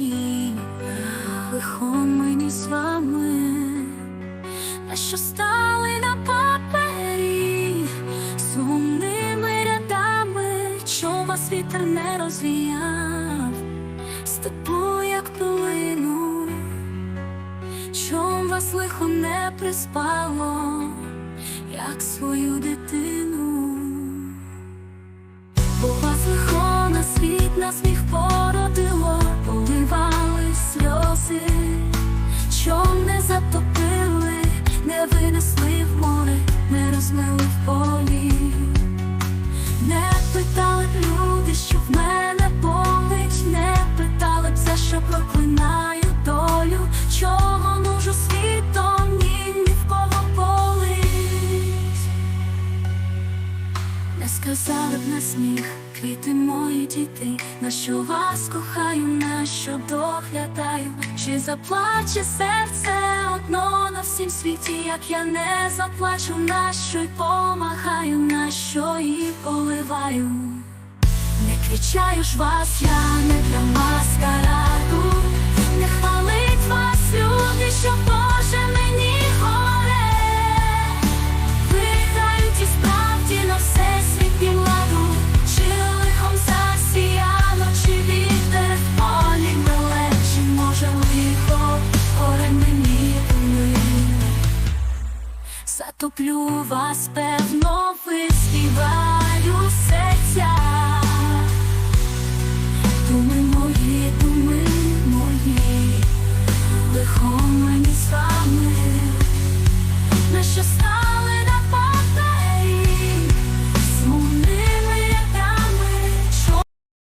мої, лихом мені з вами, а що стали на папері сумними рядами, чом вас вітер не розвіяв, степло, як пилину, чом вас лихо не приспало, як свою дитину. Сказали б на сміх, квіти мої діти, на що вас кохаю, на що доглядаю, чи заплаче серце одно на всім світі, як я не заплачу, на що й помагаю, на що і поливаю. Не кричаю ж вас, я не для маскараду, топлю вас, певно, виспіваю серця, думи мої думи.